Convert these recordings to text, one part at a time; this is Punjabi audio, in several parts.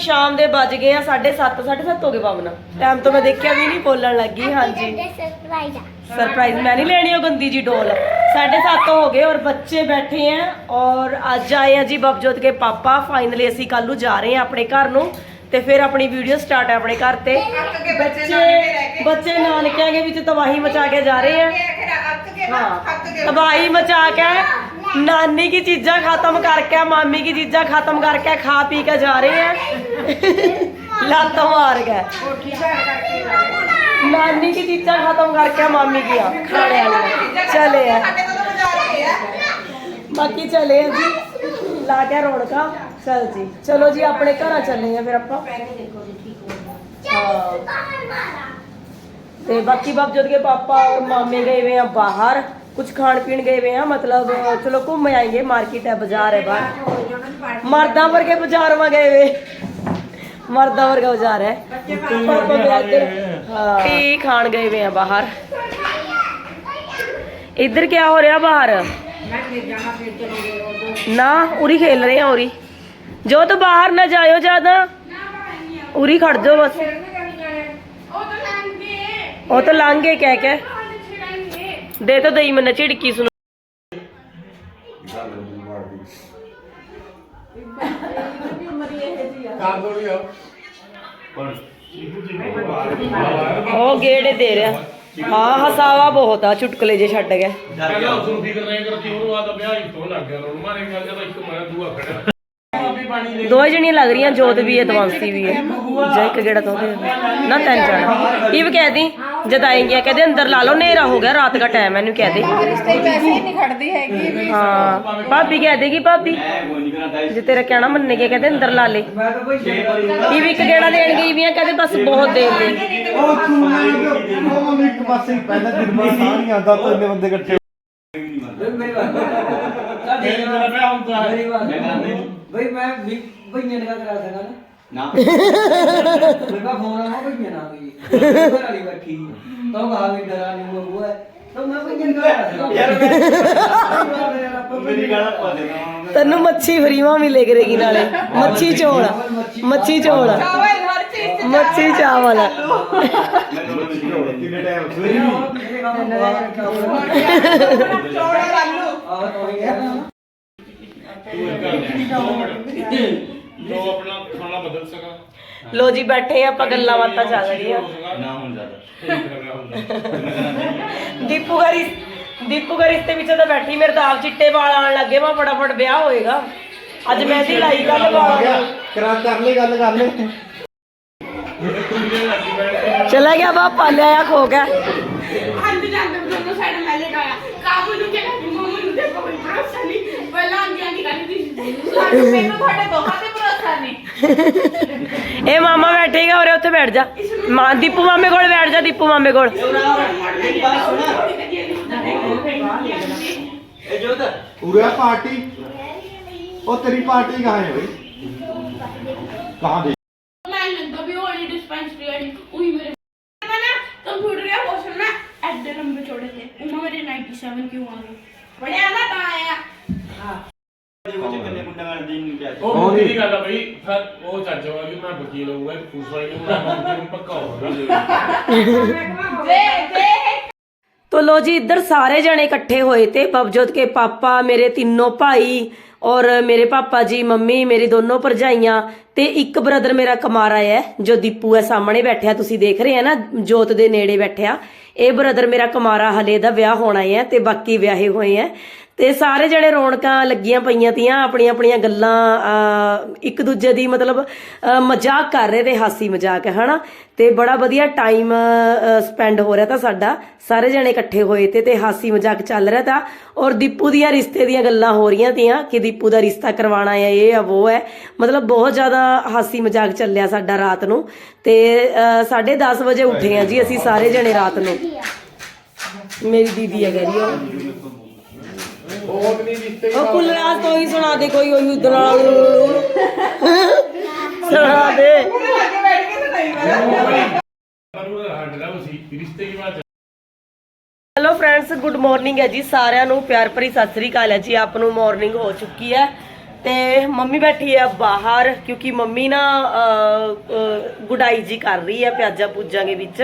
ਸ਼ਾਮ ਦੇ ਵੱਜ ਗਏ ਆ 7:30 7:30 ਹੋ ਗਏ ਬਾਬਨਾ ਟਾਈਮ ਤੋਂ ਮੈਂ ਦੇਖਿਆ ਵੀ ਨਹੀਂ ਬੋਲਣ ਲੱਗੀ ਹਾਂਜੀ। ਸਰਪ੍ਰਾਈਜ਼ ਮੈਂ ਨਹੀਂ ਲੈਣੀ ਉਹ ਗੰਦੀ ਜੀ ਡੋਲ। 7:30 ਹੋ ਗਏ ਔਰ ਬੱਚੇ ਬੈਠੇ ਆ ਔਰ ਅੱਜ ਆਏ ਆ ਜੀ ਬਬਜੋਤ ਕੇ ਪਾਪਾ। ਫਾਈਨਲੀ ਅਸੀਂ ਕੱਲ ਨੂੰ ਜਾ ਰਹੇ ਆ ਆਪਣੇ ਘਰ ਨੂੰ ਤੇ ਫਿਰ ਆਪਣੀ ਵੀਡੀਓ ਸਟਾਰਟ ਹੈ ਆਪਣੇ ਘਰ ਤੇ। ਬੱਚੇ ਬੱਚੇ ਨਾਨਕਿਆਂ ਦੇ ਵਿੱਚ ਤਬਾਹੀ ਮਚਾ ਕੇ ਜਾ ਰਹੇ ਆ। ਹਾਂ ਤਬਾਹੀ ਮਚਾ ਕੇ नानी की चीजा खत्म करके मामी की चीजा खत्म करके खा पी के जा रहे हैं लत मार के नानी की चीजा खत्म करके मामी की आ, खाने वाली चले हैं बाकी चले हैं जी ला के रौनका चल जी चलो जी अपने घर चले हैं फिर ਆਪਾਂ हाँ ਤੇ ਬਾਕੀ ਬਾਬਜੋਤ ਕੇ ਪਾਪਾ ਔਰ ਮਾਮੇ ਗਏ ਹੋਏ ਆ ਬਾਹਰ ਕੁਝ ਖਾਣ ਪੀਣ ਗਏ ਹੋਏ ਆ ਮਤਲਬ ਚਲੋ ਘੁੰਮ ਆਏਂਗੇ ਮਾਰਕੀਟ ਹੈ ਬਾਜ਼ਾਰ ਹੈ ਬਾਹਰ। ਮਰਦਾਂ ਵਰਗੇ ਬਾਜ਼ਾਰ ਮਾ ਗਏ ਵੇ। ਮਰਦਾਂ ਵਰਗਾ ਬਾਜ਼ਾਰ ਹੈ। ਪਾਪਾ ਵੀ ਇੱਧਰ ਕੀ ਖਾਣ ਗਏ ਹੋਏ ਆ ਬਾਹਰ। ਇੱਧਰ ਕੀ ਹੋ ਰਿਹਾ ਬਾਹਰ? ਨਾ ਉਰੀ ਖੇਲ ਰਹੇ ਆ ਉਰੀ। ਜੋ ਤਾਂ ਬਾਹਰ ਨਾ ਜਾਇਓ ਜ਼ਿਆਦਾ ਉਰੀ ਖੜ ਜਾਓ ਬਸ। ਉਹ ਤਾਂ ਲੰਘ ਗਏ ਕਹਿ ਕੇ। ਦੇ ਤਾਂ ਦਈ ਮੈਨੂੰ ਝਿੜਕੀ ਸੁਣ। ਉਹ ਗੇੜੇ ਦੇ ਰਿਹਾ। ਹਾਂ ਹਸਾਵਾ ਬਹੁਤ ਆ ਚੁਟਕਲੇ ਜੇ ਛੱਡ ਗਏ ਪਹਿਲਾਂ ਉਸ ਨੂੰ ਫਿਕਰ ਨਹੀਂ ਕਰਦੀ ਉਹਨੂੰ ਆ ਤਾਂ ਵਿਆਹ ਹੀ ਤੋਂ ਲੱਗ ਗਿਆ। ਉਹਨੂੰ ਮਾਰੇ ਗੱਲ ਜਦੋਂ ਇੱਕ ਮਾਰਾ ਦੂਆ ਖੜਾ ਦੋ ਜਣੀਆਂ ਲੱਗ ਰਹੀਆਂ ਜੋਤ ਵੀ ਹੈ ਦਵਾਂਸੀ ਵੀ ਹੈ। ਜੇ ਇੱਕ ਗੇੜਾ ਤੋਂ ਨਾ ਤਿੰਨ ਜਣਾ। ਇਹ ਵੀ ਕਹਿ ਦੀ ਜਦ ਆਏਂਗੇ ਕਹਿੰਦੇ ਅੰਦਰ ਲਾ ਲਓ ਹਨੇਰਾ ਹੋ ਗਿਆ ਰਾਤ ਦਾ ਟਾਈਮ ਇਹਨੂੰ ਕਹਿ ਦੇ। ਹੀ ਵੈਸੇ ਹੀ ਨਹੀਂ ਖੜਦੀ ਹੈਗੀ ਵੀ। ਹਾਂ ਭਾਬੀ ਕਹਿ ਦੇਗੀ ਭਾਬੀ। ਜੇ ਤੇਰਾ ਕਹਿਣਾ ਮੰਨੇਗੇ ਕਹਿੰਦੇ ਅੰਦਰ ਲਾ ਲੈ। ਇਹ ਵੀ ਇੱਕ ਗੇੜਾ ਦੇਣ ਗਈ ਵੀ ਆ ਕਹਿੰਦੇ ਬਸ ਬਹੁਤ ਦੇਰ ਦੇ। ਉਹ ਤੂੰ ਉਹ ਇੱਕ ਪਾਸੇ ਹੀ ਪਹਿਲਾਂ ਦਿਨ ਬਾਅਦ ਸਾਹ ਨਹੀਂ ਆਉਂਦਾ ਤਾਂ ਇੰਨੇ ਬੰਦੇ ਇਕੱਠੇ। ਮੇਰੇ ਬਈ ਮੈਂ ਵੀ ਬਈਆਂ ਨੇ ਕਰਾ ਸਕਦਾ ਨਾ। ਨਾ। ਮੇਰੇ ਕੋਲ ਫੋਨ ਆਇਆ ਬਈਆਂ ਨਾਲ ਗਈ ਘਰ ਵਾਲੀ ਬੈਠੀ। ਤਾਂ ਕਹਾ ਵੀ ਡਰਾ ਨਹੀਂ ਉਹ ਉਹ ਹੈ। ਤਾਂ ਮੈਂ ਬਈਆਂ ਨੇ ਕਰਾ ਸਕਦਾ। ਯਾਰ ਮੈਂ ਮੇਰੀ ਗਾਣਾ ਪਾ ਦੇਣਾ ਤੈਨੂੰ ਮੱਛੀ ਫਰੀਵਾ ਮਿਲੇ ਕਰੇਗੀ ਨਾਲੇ। ਮੱਛੀ ਚੋਲ ਮੱਛੀ ਚੋਲ ਚਾਵਲ ਹਰ ਚੀਜ਼ ਮੱਛੀ ਚਾਵਲ ਕਿੰਨੇ ਟਾਈਮ ਸਵੇਰੇ ਚੋਲ ਆਲੂ ਆਹ ਹੋ ਗਿਆ। ਵੀ ਜੋ ਆਪਣਾ ਖਾਣਾ ਬਦਲ ਸਕਾ ਲੋ ਜੀ ਬੈਠੇ ਆ ਆਪਾਂ ਗੱਲਾਂ ਬਾਤਾਂ ਚੱਲ ਰਹੀਆਂ। ਨਾ ਹੁਣ ਜ਼ਿਆਦਾ। ਦੀਪੂ ਦਾ ਰਿਸ ਦੀਪੂ ਦਾ ਰਿਸ਼ਤੇ ਵਿੱਚ ਤਾਂ ਬੈਠੀ ਮੇਰੇ ਤਾਂ ਆਪ ਚਿੱਟੇ ਵਾਲ ਆਣ ਲੱਗੇ ਮੈਂ ਫਟਾਫਟ ਵਿਆਹ ਹੋਏਗਾ। ਅੱਜ ਮਹਿੰਦੀ ਲਾਈ ਕੱਲ ਆ ਵਾਲ। ਗਿਆ ਕਰਾ ਕਰ ਲੈ ਗੱਲ ਕਰ ਲੈ ਚਲਾ ਗਿਆ ਬਾਪਾ ਲਿਆ ਖੋ ਗਿਆ ਅੰਦ ਜਾਂਦੇ ਦੋਨੋਂ ਸਾਈਡ ਮੈਂ ਲੈ ਗਿਆ ਕਾਬੂ ਨੂੰ ਕਿਹਾ ਕਿ ਮੰਮੂ ਨੂੰ ਦੇਖੋ ਕੋਈ ਭਰੋਸਾ ਨਹੀਂ ਪਹਿਲਾਂ ਆਂਦੀ ਆਂਦੀ ਕਹਿੰਦੀ ਸੀ ਸਾਨੂੰ ਮੈਨੂੰ ਤੁਹਾਡੇ ਦੋਹਾਂ ਤੇ ਭਰੋਸਾ ਨਹੀਂ ਇਹ ਮਾਮਾ ਬੈਠੇਗਾ, ਉਰੇ ਉੱਥੇ ਬੈਠ ਜਾ। ਮਾਂ, ਦੀਪੂ ਮਾਮੇ ਕੋਲ ਬੈਠ ਜਾ, ਦੀਪੂ ਵਾਲੀ ਮੈਂ ਵਕੀਲ ਹੋਊਗਾ ਪੁਲਿਸ ਵਾਲੀ ਨੂੰ ਮੈਂ ਵਕੀਲ ਪੱਕਾ ਹੋਊਗਾ दे दे तो लो जी इधर सारे जने इकट्ठे हुए थे बबजोत के पापा मेरे तीनों भाई और मेरे पापा जी मम्मी मेरी दोनों ਭਰਜਾਈਆਂ ਤੇ ਇੱਕ ਬ੍ਰਦਰ ਮੇਰਾ ਕਮਾਰਾ ਹੈ ਜੋ ਦੀਪੂ ਹੈ ਸਾਹਮਣੇ ਬੈਠਿਆ ਤੁਸੀਂ ਦੇਖ ਰਹੇ ਆ ਨਾ ਜੋਤ ਦੇ ਨੇੜੇ ਬੈਠਿਆ ਇਹ ਬ੍ਰਦਰ ਮੇਰਾ ਕਮਾਰਾ ਹਲੇ ਦਾ ਵਿਆਹ ਹੋਣਾ ਹੈ ਤੇ ਬਾਕੀ ਵਿਆਹੇ ਹੋਏ ਹੈ ਤੇ ਸਾਰੇ ਜਣੇ ਰੌਣਕਾਂ ਲੱਗੀਆਂ ਪਈਆਂ ਤੀਆਂ, ਆਪਣੀਆਂ ਆਪਣੀਆਂ ਗੱਲਾਂ ਇੱਕ ਦੂਜੇ ਦੀ ਮਤਲਬ ਮਜ਼ਾਕ ਕਰ ਰਹੇ ਤੇ ਹਾਸੀ ਮਜ਼ਾਕ, ਹਨਾ? ਤੇ ਬੜਾ ਵਧੀਆ ਟਾਈਮ ਸਪੈਂਡ ਹੋ ਰਿਹਾ ਤਾਂ ਸਾਡਾ। ਸਾਰੇ ਜਣੇ ਇਕੱਠੇ ਹੋਏ ਤੇ ਤੇ ਹਾਸੀ ਮਜ਼ਾਕ ਚੱਲ ਰਿਹਾ ਤਾਂ। ਔਰ ਦੀਪੂ ਦੀਆਂ ਰਿਸ਼ਤੇ ਦੀਆਂ ਗੱਲਾਂ ਹੋ ਰਹੀਆਂ ਤੀਆਂ ਕਿ ਦੀਪੂ ਦਾ ਰਿਸ਼ਤਾ ਕਰਵਾਉਣਾ ਹੈ, ਇਹ ਆ ਉਹ ਹੈ। ਮਤਲਬ ਬਹੁਤ ਜ਼ਿਆਦਾ ਹਾਸੀ ਮਜ਼ਾਕ ਚੱਲਿਆ ਸਾਡਾ ਰਾਤ ਨੂੰ। ਤੇ 10:30 ਵਜੇ ਉੱਠੇ ਆ ਜੀ ਅਸੀਂ ਸਾਰੇ ਜਣੇ ਰਾਤ ਨੂੰ। ਮੇਰੀ ਦੀਦੀ ਹੈ ਗਰੀ ਉਹ ਬਹੁਤ ਨਹੀਂ ਰਿਸ਼ਤੇ ਉਹ ਕੁਲਰਾਜ ਤੋਂ ਹੀ ਸੁਣਾ ਦੇ ਕੋਈ ਉਹੀ ਨਾਲ। ਸੁਣਾ ਦੇ। ਹੈਲੋ ਫਰੈਂਡਸ ਗੁੱਡ ਮਾਰਨਿੰਗ ਹੈ ਜੀ ਸਾਰਿਆਂ ਨੂੰ। ਪਿਆਰ ਭਰੀ ਸਤਿ ਸ੍ਰੀ ਅਕਾਲ ਹੈ ਜੀ। ਆਪ ਨੂੰ ਮਾਰਨਿੰਗ ਹੋ ਚੁੱਕੀ ਹੈ। ਤੇ ਮੰਮੀ ਬੈਠੀ ਆ ਬਾਹਰ ਕਿਉਂਕਿ ਮੰਮੀ ਨਾ ਗੁਡਾਈ ਜੀ ਕਰ ਰਹੀ ਆ ਪਿਆਜ਼ਾ ਪੂਜਾਂ ਦੇ ਵਿੱਚ।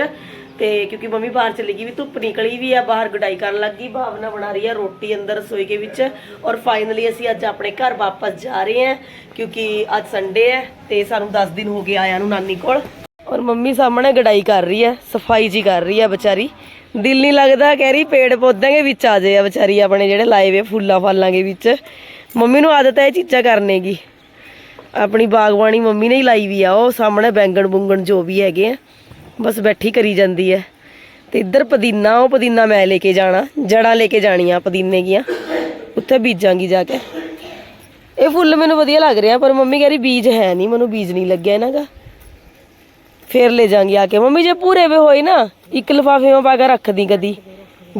ਤੇ ਕਿਉਂਕਿ ਮੰਮੀ ਬਾਹਰ ਚਲੀ ਗਈ ਵੀ ਧੁੱਪ ਨਿਕਲੀ ਵੀ ਆ, ਬਾਹਰ ਗੁਡਾਈ ਕਰਨ ਲੱਗ ਗਈ, ਭਾਵਨਾ ਬਣਾ ਰਹੀ ਆ ਰੋਟੀ ਅੰਦਰ ਰਸੋਈ ਦੇ ਵਿੱਚ। ਔਰ ਫਾਈਨਲੀ ਅਸੀਂ ਅੱਜ ਆਪਣੇ ਘਰ ਵਾਪਸ ਜਾ ਰਹੇ ਹਾਂ ਕਿਉਂਕਿ ਅੱਜ ਸੰਡੇ ਹੈ ਤੇ ਸਾਨੂੰ 10 ਦਿਨ ਹੋ ਗਏ ਆਇਆਂ ਨੂੰ ਨਾਨੀ ਕੋਲ। ਔਰ ਮੰਮੀ ਸਾਹਮਣੇ ਗਡਾਈ ਕਰ ਰਹੀ ਹੈ ਸਫ਼ਾਈ ਜੀ ਕਰ ਰਹੀ ਹੈ ਵਿਚਾਰੀ। ਦਿਲ ਨਹੀਂ ਲੱਗਦਾ, ਕਹਿ ਰਹੀ ਪੇੜ ਪੌਦਿਆਂ ਦੇ ਵਿੱਚ ਆ ਜਾਏ ਆ ਵਿਚਾਰੀ ਆਪਣੇ ਜਿਹੜੇ ਲਾਏ ਵੇ ਫੁੱਲਾਂ ਫਾਲਾਂ ਦੇ ਵਿੱਚ। ਮੰਮੀ ਨੂੰ ਆਦਤ ਹੈ ਇਹ ਚੀਜ਼ਾਂ ਕਰਨੇ ਦੀ। ਆਪਣੀ ਬਾਗਬਾਨੀ ਮੰਮੀ ਨੇ ਹੀ ਲਾਈ ਵੀ ਆ, ਉਹ ਸਾਹਮਣੇ ਬੈਂਗਣ ਬੁੰਗਣ ਜੋ ਵੀ ਹੈਗੇ ਆ। ਬਸ ਬੈਠੀ ਕਰੀ ਜਾਂਦੀ ਹੈ ਤੇ ਇੱਧਰ ਪੁਦੀਨਾ, ਉਹ ਪੁਦੀਨਾ ਮੈਂ ਲੈ ਕੇ ਜਾਣਾ ਜੜਾਂ ਲੈ ਕੇ ਜਾਣੀਆਂ ਪੁਦੀਨੇ ਦੀਆਂ। ਉੱਥੇ ਬੀਜਾਂਗੀ ਜਾ ਕੇ। ਇਹ ਫੁੱਲ ਮੈਨੂੰ ਵਧੀਆ ਲੱਗ ਰਿਹਾ, ਪਰ ਮੰਮੀ ਕਹਿ ਰਹੀ ਬੀਜ ਹੈ ਨਹੀਂ, ਮੈਨੂੰ ਬੀਜ ਨਹੀਂ ਲੱਗਿਆ ਇਹਨਾਂ ਦਾ। ਫੇਰ ਲੈ ਜਾਾਂਗੀ ਆ ਕੇ। ਮੰਮੀ, ਜੇ ਪੂਰੇ ਵੇ ਹੋਏ ਨਾ, ਇੱਕ ਲਿਫਾਫੇ ਮੈਂ ਪਾ ਕੇ ਰੱਖਦੀ ਕਦੀ।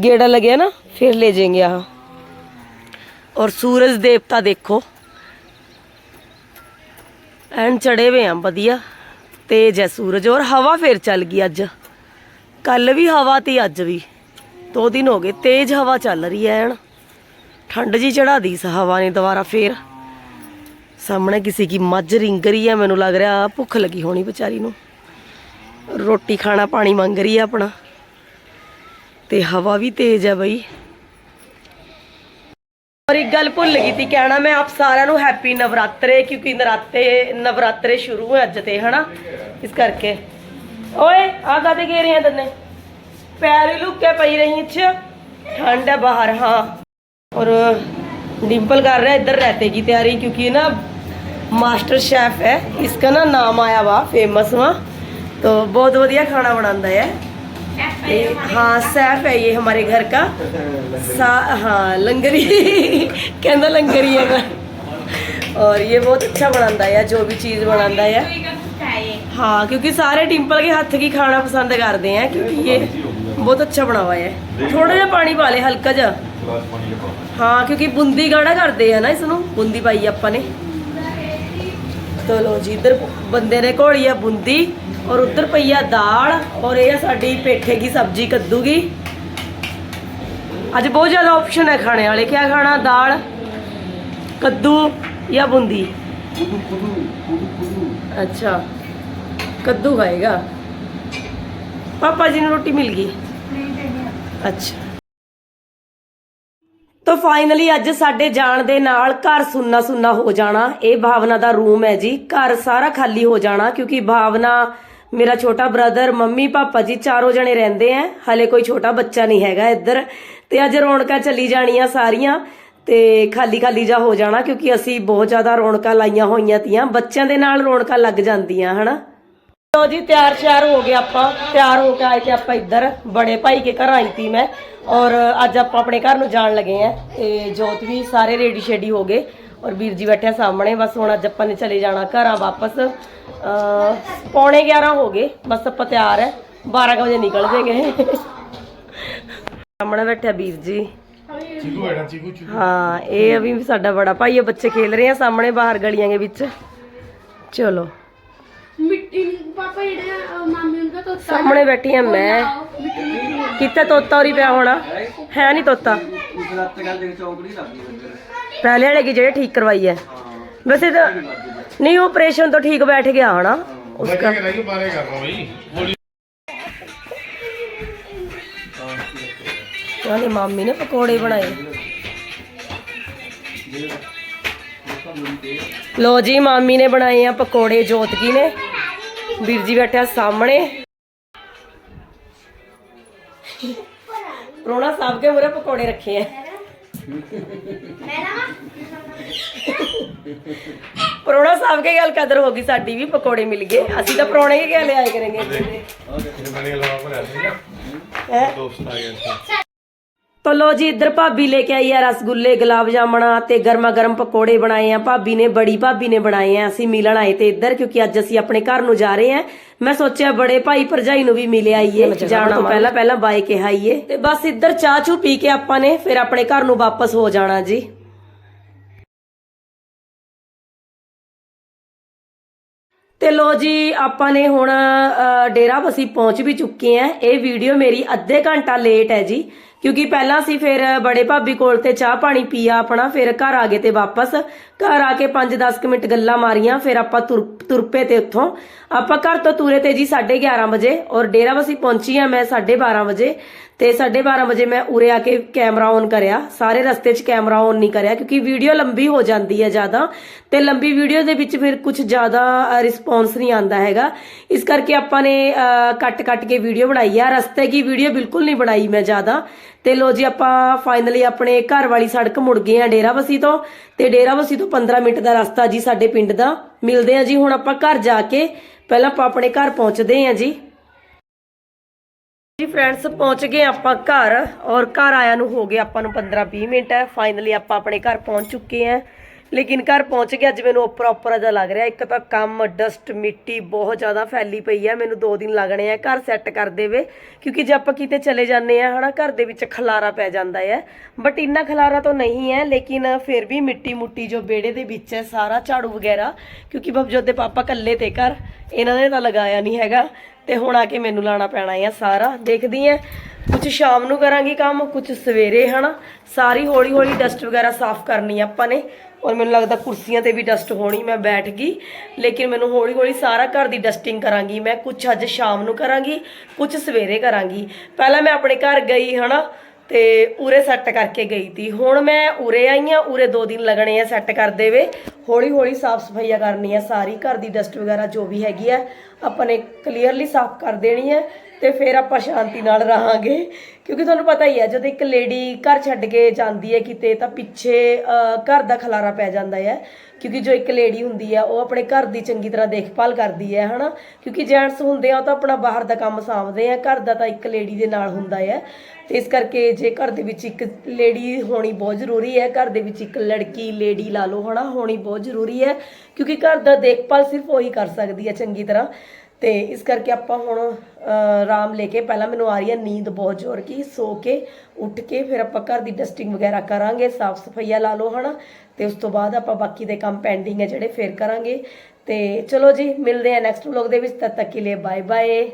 ਗੇੜਾ ਲੱਗਿਆ ਨਾ, ਫਿਰ ਲੈ ਜਾਏਂਗੇ ਆਹ। ਔਰ ਸੂਰਜ ਦੇਵਤਾ ਦੇਖੋ। ਐਨ ਚੜੇ ਵੇ ਆ, ਵਧੀਆ। ਤੇਜ ਹੈ ਸੂਰਜ, ਔਰ ਹਵਾ ਫੇਰ ਚੱਲ ਗਈ ਅੱਜ। ਕੱਲ ਵੀ ਹਵਾ ਤੀ ਅੱਜ ਵੀ। ਦੋ ਦਿਨ ਹੋ ਗਏ, ਤੇਜ਼ ਹਵਾ ਚੱਲ ਰਹੀ ਹੈ ਐਨ ਠੰਡ ਜੀ ਚੜਾ ਦੀ ਹਵਾ ਨੇ ਦੁਬਾਰਾ ਫੇਰ। ਸਾਹਮਣੇ ਕਿਸੇ ਕੀ ਮੱਝ ਰਿੰਗ ਰਹੀ ਹੈ, ਮੈਨੂੰ ਲੱਗ ਰਿਹਾ ਭੁੱਖ ਲੱਗੀ ਹੋਣੀ ਵਿਚਾਰੀ ਨੂੰ। ਰੋਟੀ ਖਾਣਾ, ਪਾਣੀ ਮੰਗ ਰਹੀ ਹੈ ਆਪਣਾ। ਤੇ ਹਵਾ ਵੀ ਤੇਜ਼ ਹੈ ਬਈ। ਔਰ ਇੱਕ ਗੱਲ ਭੁੱਲ ਗਈ ਤੀ ਕਹਿਣਾ ਮੈਂ ਆਪ ਸਾਰਿਆਂ ਨੂੰ ਹੈਪੀ ਨਵਰਾਤਰੇ ਕਿਉਂਕਿ ਨਰਾਤੇ ਨਵਰਾਤਰੇ ਸ਼ੁਰੂ ਹੈ ਅੱਜ ਤੇ ਹਨਾ ਇਸ ਕਰਕੇ ਓਏ ਆ ਕਾਤੇ ਗੇ ਰਹੇ ਆ ਤੰਨੇ ਪੈਰ ਹੀ ਲੁੱਕੇ ਪਈ ਰਹੀ ਅੱਛਾ ਠੰਡ ਹੈ ਬਾਹਰ ਹਾਂ और डिम्पल कर रहा है इधर रहते की तैयारी क्योंकि ना मास्टर शेफ है इसका ना नाम आया हुआ फेमस हुआ तो बहुत बढ़िया खाना बनाता है ये हाँ सैफ है ये हमारे घर का सा हाँ लंगरी कहना लंगरी है और ये बहुत अच्छा बनाता है जो भी चीज़ बनाता है हाँ क्योंकि सारे डिम्पल के हाथ की खाना पसंद करते हैं क्योंकि ये बहुत अच्छा बना हुआ है थोड़ा ਜਿਹਾ ਪਾਣੀ ਪਾ ਲੈ ਹਲਕਾ ਜਿਹਾ ਹਾਂ ਕਿਉਂਕਿ ਬੁੰਦੀ ਗਾੜਾ ਕਰਦੇ ਆ ਨਾ ਇਸ ਨੂੰ ਬੁੰਦੀ ਪਾਈ ਆਪਾਂ ਨੇ ਚਲੋ ਜੀ ਇੱਧਰ ਬੰਦੇ ਨੇ ਘੋੜੀ ਆ ਬੁੰਦੀ ਔਰ ਉੱਧਰ ਪਈ ਆ ਦਾਲ ਔਰ ਇਹ ਆ ਸਾਡੀ ਪੇਠੇ ਦੀ ਸਬਜ਼ੀ ਕੱਦੂ ਦੀ ਅੱਜ ਬਹੁਤ ਜ਼ਿਆਦਾ ਆਪਸ਼ਨ ਹੈ ਖਾਣੇ ਵਾਲੇ। ਕਿਆ ਖਾਣਾ? ਦਾਲ ਕੱਦੂ ਜਾਂ ਬੁੰਦੀ? ਅੱਛਾ। ਕੱਦੂ ਖਾਏਗਾ। ਪਾਪਾ ਜੀ ਨੂੰ ਰੋਟੀ ਮਿਲ ਗਈ? ਅੱਛਾ। ਤਾਂ ਫਾਈਨਲੀ ਅੱਜ ਸਾਡੇ ਜਾਣ ਦੇ ਨਾਲ ਘਰ ਸੁੰਨਾ ਸੁੰਨਾ ਹੋ ਜਾਣਾ। ਇਹ ਭਾਵਨਾ ਦਾ ਰੂਮ ਹੈ ਜੀ। ਘਰ ਸਾਰਾ ਖਾਲੀ ਹੋ ਜਾਣਾ ਕਿਉਂਕਿ ਭਾਵਨਾ ਮੇਰਾ ਛੋਟਾ ਬ੍ਰਦਰ ਮੰਮੀ, ਪਾਪਾ ਜੀ ਚਾਰੋਂ ਜਣੇ ਰਹਿੰਦੇ ਆ। ਹਲੇ ਕੋਈ ਛੋਟਾ ਬੱਚਾ ਨਹੀਂ ਹੈਗਾ ਇੱਧਰ। ਤੇ ਅੱਜ ਰੌਣਕਾਂ ਚੱਲੀ ਜਾਣੀਆਂ ਸਾਰੀਆਂ ਤੇ ਖਾਲੀ ਖਾਲੀ ਜਾ ਹੋ ਜਾਣਾ ਕਿਉਂਕਿ ਅਸੀਂ ਬਹੁਤ ਜ਼ਿਆਦਾ ਰੌਣਕਾਂ ਲਾਈਆਂ ਹੋਈਆਂ ਤੀਆਂ। ਬੱਚਿਆਂ ਦੇ ਨਾਲ ਰੌਣਕਾਂ ਲੱਗ ਜਾਂਦੀਆਂ, ਹਨਾ? ਲੋ ਜੀ ਤਿਆਰ ਸ਼ਿਆਰ ਹੋ ਗਏ ਆਪਾਂ। ਤਿਆਰ ਹੋ ਕੇ ਆਏ ਤੇ ਆਪਾਂ ਇੱਧਰ। ਬੜੇ ਭਾਈ ਕੇ ਘਰ ਆਈ ਤੀ ਮੈਂ। ਔਰ ਅੱਜ ਆਪਾਂ ਆਪਣੇ ਘਰ ਨੂੰ ਜਾਣ ਲੱਗੇ ਆ ਤੇ ਜੋਤ ਵੀ ਸਾਰੇ ਰੇਡੀ ਸ਼ੇਡੀ ਹੋ ਗਏ। ਔਰ ਵੀਰ ਜੀ ਬੈਠੇ ਆ ਸਾਹਮਣੇ ਬਸ ਹੁਣ ਅੱਜ ਆਪਾਂ ਨੇ ਚਲੇ ਜਾਣਾ ਘਰਾਂ ਵਾਪਸ। ਪੌਣੇ 11 ਹੋ ਗਏ ਬਸ ਆਪਾਂ ਤਿਆਰ ਹੈ 12 ਕੁ ਵਜੇ ਨਿਕਲ ਜਾਗੇ ਸਾਹਮਣੇ ਬੈਠਾ ਵੀਰ ਜੀ। ਚੀਕੂ ਬੈਠਾ ਚੀਕੂ ਚੀਕੂ। ਹਾਂ ਇਹ ਵੀ ਸਾਡਾ ਬੜਾ ਭਾਈ ਹੈ ਬੱਚੇ ਖੇਲ ਰਹੇ ਆ ਸਾਹਮਣੇ ਬਾਹਰ ਗਲੀਆਂ ਦੇ ਵਿੱਚ। ਚਲੋ। ਮਿੱਟੀ ਪਾਪਾ ਜਿਹੜਾ ਮਾਮੀ ਉਹਨਾਂ ਤੋਂ ਸਾਹਮਣੇ ਬੈਠੀ ਆ ਮੈਂ। ਕਿੱਥੇ ਤੋਤਾ ਉਰੀ ਪਿਆ ਹੋਣਾ? ਹੈ ਨਹੀਂ ਤੋਤਾ। ਉਸ ਰਾਤ ਗੱਲ ਦੇ ਚੌਕੜੀ ਲੱਗਦੀ ਬੰਦੇ ਪਹਿਲੇ ਵਾਲੇ ਕੀ ਜਿਹੜੇ ਠੀਕ ਕਰਵਾਈ ਹੈ ਵੈਸੇ ਤਾਂ ਨਹੀਂ ਉਹ ਆਪਰੇਸ਼ਨ ਤੋਂ ਠੀਕ ਬੈਠ ਗਿਆ ਹਨਾ। ਉਸਕਾ ਨਹੀਂ ਬਾਰੇ ਮਾਮੀ ਨੇ ਪਕੌੜੇ ਬਣਾਏ। ਲੋ ਜੀ ਮਾਮੀ ਨੇ ਬਣਾਏ ਆ ਪਕੌੜੇ ਜੋਤਕੀ ਨੇ। ਵੀਰ ਜੀ ਬੈਠਿਆ ਸਾਹਮਣੇ। ਰੋਣਾ ਸਾਹਿਬ ਕੇ ਮੁਰੇ ਪਕੌੜੇ ਰੱਖੇ ਆ। ਪਰੋਣਾ ਸਾਹਿਬ ਕੇ ਗੱਲ ਕਦਰ ਹੋ ਗਈ ਸਾਡੀ ਵੀ ਪਕੌੜੇ ਮਿਲ ਗਏ। ਅਸੀਂ ਤਾਂ ਪਰੋਣੇ ਹੀ ਕਹਿ ਲਿਆ ਕਰਾਂਗੇ। ਇਹ ਦੋਸਤ ਆ ਗਏ ਤੋ ਲੋ ਜੀ ਇੱਧਰ ਭਾਬੀ ਲੈ ਕੇ ਆਈ ਆ ਰਸਗੁੱਲੇ ਗੁਲਾਬ ਜਾਮਣਾ ਤੇ ਗਰਮਾ ਗਰਮ ਪਕੌੜੇ ਬਣਾਏ ਆ। ਭਾਬੀ ਨੇ ਬੜੀ ਭਾਬੀ ਨੇ ਬਣਾਏ ਆ। ਅਸੀਂ ਮਿਲਣ ਆਏ ਤੇ ਇੱਧਰ ਕਿਉਂਕਿ ਅੱਜ ਅਸੀਂ ਆਪਣੇ ਘਰ ਨੂੰ ਜਾ ਰਹੇ ਆ। ਮੈਂ ਸੋਚਿਆ ਬੜੇ ਭਾਈ ਭਰਜਾਈ ਨੂੰ ਵੀ ਮਿਲ ਆਈਏ ਜਾਣ ਤੋਂ ਪਹਿਲਾਂ ਪਹਿਲਾਂ ਬਾਏ ਕੇ ਆਈਏ। ਤੇ ਬਸ ਇੱਧਰ ਚਾਹ ਚੂ ਪੀ ਕੇ ਆਪਾਂ ਨੇ ਫਿਰ ਆਪਣੇ ਘਰ ਨੂੰ ਵਾਪਸ ਹੋ ਜਾਣਾ ਜੀ। ਤੇ ਲੋ ਜੀ ਆਪਾਂ ਨੇ ਹੁਣ ਡੇਰਾ ਬਸੀ ਪਹੁੰਚ ਵੀ ਚੁੱਕੇ ਆ। ਇਹ ਵੀਡੀਓ ਮੇਰੀ ਅੱਧੇ ਘੰਟਾ ਲੇਟ ਹੈ ਜੀ। ਕਿਉਂਕਿ ਪਹਿਲਾਂ ਅਸੀਂ ਫਿਰ ਬੜੇ ਭਾਬੀ ਕੋਲ ਤੇ ਚਾਹ ਪਾਣੀ ਪੀਆ ਆਪਣਾ, ਫਿਰ ਘਰ ਆ ਗਏ ਤੇ ਵਾਪਸ। ਘਰ ਆ ਕੇ 5-10 ਮਿੰਟ ਗੱਲਾਂ ਮਾਰੀਆਂ, ਫਿਰ ਆਪਾਂ ਤੁਰ ਤੇ ਉੱਥੋਂ। ਆਪਾਂ ਘਰ ਤੋਂ ਤੁਰੇ ਤੇ ਜੀ 11:30 ਵਜੇ, ਔਰ ਡੇਰਾਬੱਸੀ ਪਹੁੰਚੀ ਆ ਮੈਂ 12:30 ਵਜੇ। ਤੇ 12:30 ਵਜੇ ਮੈਂ ਉਰੇ ਆ ਕੇ ਕੈਮਰਾ ਔਨ ਕਰਿਆ। ਸਾਰੇ ਰਸਤੇ 'ਚ ਕੈਮਰਾ ਔਨ ਨਹੀਂ ਕਰਿਆ, ਕਿਉਂਕਿ ਵੀਡੀਓ ਲੰਬੀ ਹੋ ਜਾਂਦੀ ਹੈ ਜ਼ਿਆਦਾ। ਤੇ ਲੰਬੀ ਵੀਡੀਓ ਦੇ ਵਿੱਚ ਫਿਰ ਕੁਝ ਜ਼ਿਆਦਾ ਰਿਸਪੌਂਸ ਨਹੀਂ ਆਂਦਾ ਹੈਗਾ। ਇਸ ਕਰਕੇ ਆਪਾਂ ਨੇ ਕੱਟ ਕੱਟ ਕੇ ਵੀਡੀਓ ਬਣਾਈ ਆ। ਰਸਤੇ ਦੀ ਵੀਡੀਓ ਬਿਲਕੁਲ ਨਹੀਂ ਬਣਾਈ ਮੈਂ ਜ਼ਿਆਦਾ। ਤੇ ਲੋ ਜੀ, ਆਪਾਂ ਫਾਈਨਲੀ ਆਪਣੇ ਘਰ ਵਾਲੀ ਸੜਕ ਮੁੜ ਗਏ ਆ ਡੇਰਾਬੱਸੀ ਤੋਂ। ਤੇ ਡੇਰਾਬੱਸੀ ਤੋਂ 15 ਮਿੰਟ ਦਾ ਰਸਤਾ ਜੀ ਸਾਡੇ ਪਿੰਡ ਦਾ। ਮਿਲਦੇ ਆ ਜੀ ਹੁਣ ਆਪਾਂ ਘਰ ਜਾ ਕੇ। ਪਹਿਲਾਂ ਆਪਾਂ ਆਪਣੇ ਘਰ ਪਹੁੰਚਦੇ ਆ ਜੀ। ਜੀ ਫਰੈਂਡਸ ਪਹੁੰਚ ਗਏ ਆਪਾਂ ਘਰ। ਔਰ ਘਰ ਆਇਆ ਨੂੰ ਹੋ ਗਏ ਆਪਾਂ ਨੂੰ 15-20 ਮਿੰਟ। ਹੈ ਫਾਈਨਲੀ ਆਪਾਂ ਆਪਣੇ ਘਰ ਪਹੁੰਚ ਚੁੱਕੇ ਆ ਲੇਕਿਨ ਘਰ ਪਹੁੰਚ ਕੇ ਅੱਜ ਮੈਨੂੰ ਉੱਪਰ ਉੱਪਰ ਜਿਹਾ ਲੱਗ ਰਿਹਾ। ਇੱਕ ਤਾਂ ਕੰਮ ਡਸਟ ਮਿੱਟੀ ਬਹੁਤ ਜ਼ਿਆਦਾ ਫੈਲੀ ਪਈ ਹੈ ਮੈਨੂੰ 2 ਦਿਨ ਲੱਗਣੇ ਆ ਘਰ ਸੈੱਟ ਕਰ ਦੇਵੇ। ਕਿਉਂਕਿ ਜੇ ਆਪਾਂ ਕਿਤੇ ਚਲੇ ਜਾਂਦੇ ਆ, ਹਨਾ, ਘਰ ਦੇ ਵਿੱਚ ਖਲਾਰਾ ਪੈ ਜਾਂਦਾ ਹੈ ਬਟ ਇੰਨਾ ਖਲਾਰਾ ਤਾਂ ਨਹੀਂ ਹੈ ਲੇਕਿਨ ਫਿਰ ਵੀ ਮਿੱਟੀ ਮੁੱਟੀ ਜੋ ਬੇੜੇ ਦੇ ਵਿੱਚ ਹੈ, ਸਾਰਾ ਝਾੜੂ ਵਗੈਰਾ, ਕਿਉਂਕਿ ਬਬਜੋਤ ਦੇ ਪਾਪਾ ਇਕੱਲੇ ਤੇ ਘਰ, ਇਹਨਾਂ ਨੇ ਤਾਂ ਲਗਾਇਆ ਨਹੀਂ ਹੈਗਾ। ਤੇ ਹੁਣ ਆ ਕੇ ਮੈਨੂੰ ਲਾਣਾ ਪੈਣਾ ਆ ਸਾਰਾ। ਦੇਖਦੀ ਆ ਕੁਝ ਸ਼ਾਮ ਨੂੰ ਕਰਾਂਗੀ ਕੰਮ ਕੁਝ ਸਵੇਰੇ, ਹਨਾ। ਸਾਰੀ ਹੌਲੀ ਹੌਲੀ ਡਸਟ ਵਗੈਰਾ ਸਾਫ਼ ਕਰਨੀ ਆਪਾਂ ਨੇ। ਔਰ ਮੈਨੂੰ ਲੱਗਦਾ ਕੁਰਸੀਆਂ ਤੇ ਵੀ ਡਸਟ ਹੋਣੀ ਮੈਂ ਬੈਠ ਗਈ। ਲੇਕਿਨ ਮੈਨੂੰ ਹੌਲੀ ਹੌਲੀ ਸਾਰਾ ਘਰ ਦੀ ਡਸਟਿੰਗ ਕਰਾਂਗੀ। ਮੈਂ ਕੁਝ ਅੱਜ ਸ਼ਾਮ ਨੂੰ ਕਰਾਂਗੀ ਕੁਝ ਸਵੇਰੇ ਕਰਾਂਗੀ। ਪਹਿਲਾਂ ਮੈਂ ਆਪਣੇ ਘਰ ਗਈ, ਹਨਾ? ਤੇ ਉਰੇ ਸੈੱਟ ਕਰਕੇ ਗਈ ਤੀ। ਹੁਣ ਮੈਂ ਉਰੇ ਆਈ ਆ, ਉਰੇ ਦੋ ਦਿਨ ਲੱਗਣੇ ਆ ਸੈੱਟ ਕਰਦੇ ਵੇ ਹੌਲੀ ਹੌਲੀ ਸਾਫ਼ ਸਫਾਈਆ ਕਰਨੀ ਆ ਸਾਰੀ ਘਰ ਦੀ ਡਸਟ ਵਗੈਰਾ ਜੋ ਵੀ ਹੈਗੀ ਆ, ਆਪਾਂ ਨੇ ਕਲੀਅਰਲੀ ਸਾਫ਼ ਕਰ ਦੇਣੀ ਹੈ ਤੇ ਫਿਰ ਆਪਾਂ ਸ਼ਾਂਤੀ ਨਾਲ ਰਹਾਂਗੇ। ਕਿਉਂਕਿ ਤੁਹਾਨੂੰ ਪਤਾ ਹੀ ਹੈ, ਜਦੋਂ ਇੱਕ ਲੇਡੀ ਘਰ ਛੱਡ ਕੇ ਜਾਂਦੀ ਹੈ ਕਿਤੇ, ਤਾਂ ਪਿੱਛੇ ਘਰ ਦਾ ਖਲਾਰਾ ਪੈ ਜਾਂਦਾ ਹੈ। ਕਿਉਂਕਿ ਜੋ ਇੱਕ ਲੇਡੀ ਹੁੰਦੀ ਆ ਉਹ ਆਪਣੇ ਘਰ ਦੀ ਚੰਗੀ ਤਰ੍ਹਾਂ ਦੇਖਭਾਲ ਕਰਦੀ ਹੈ, ਹਨਾ? ਕਿਉਂਕਿ ਜੈਂਟਸ ਹੁੰਦੇ ਆ, ਉਹ ਤਾਂ ਆਪਣਾ ਬਾਹਰ ਦਾ ਕੰਮ ਸਾਂਭਦੇ ਆ, ਘਰ ਦਾ ਤਾਂ ਇੱਕ ਲੇਡੀ ਦੇ ਨਾਲ ਹੁੰਦਾ ਹੈ। ਤੇ ਇਸ ਕਰਕੇ ਜੇ ਘਰ ਦੇ ਵਿੱਚ ਇੱਕ ਲੇਡੀ ਹੋਣੀ ਬਹੁਤ ਜ਼ਰੂਰੀ ਹੈ, ਘਰ ਦੇ ਵਿੱਚ ਇੱਕ ਲੜਕੀ ਲੇਡੀ ਲਾ ਲਓ, ਹਨਾ? ਹੋਣੀ ਬਹੁਤ ਜ਼ਰੂਰੀ ਹੈ। ਕਿਉਂਕਿ ਘਰ ਦਾ ਦੇਖਭਾਲ ਸਿਰਫ ਉਹੀ ਕਰ ਸਕਦੀ ਹੈ ਚੰਗੀ ਤਰ੍ਹਾਂ। ਤੇ ਇਸ ਕਰਕੇ ਆਪਾਂ ਹੁਣ ਆਰਾਮ ਲੈ ਕੇ ਪਹਿਲਾਂ ਮੈਨੂੰ ਆ ਰਹੀ ਹੈ ਨੀਂਦ ਬਹੁਤ ਜ਼ੋਰ ਕੀ, ਸੋ ਕੇ ਉੱਠ ਕੇ ਫਿਰ ਆਪਾਂ ਘਰ ਦੀ ਡਸਟਿੰਗ ਵਗੈਰਾ ਕਰਾਂਗੇ, ਸਾਫ਼ ਸਫਾਈਆ ਲਾ ਲਓ ਹਨਾ, ਤੇ ਉਸ ਤੋਂ ਬਾਅਦ ਆਪਾਂ ਬਾਕੀ ਦੇ ਕੰਮ ਪੈਂਡਿੰਗ ਹੈ ਜਿਹੜੇ ਫਿਰ ਕਰਾਂਗੇ। ਤੇ ਚਲੋ ਜੀ, ਮਿਲਦੇ ਆ ਨੈਕਸਟ ਵਲੌਗ ਦੇ ਵਿੱਚ, ਤਦ ਤੱਕ ਕੇ ਲਈ ਬਾਏ ਬਾਏ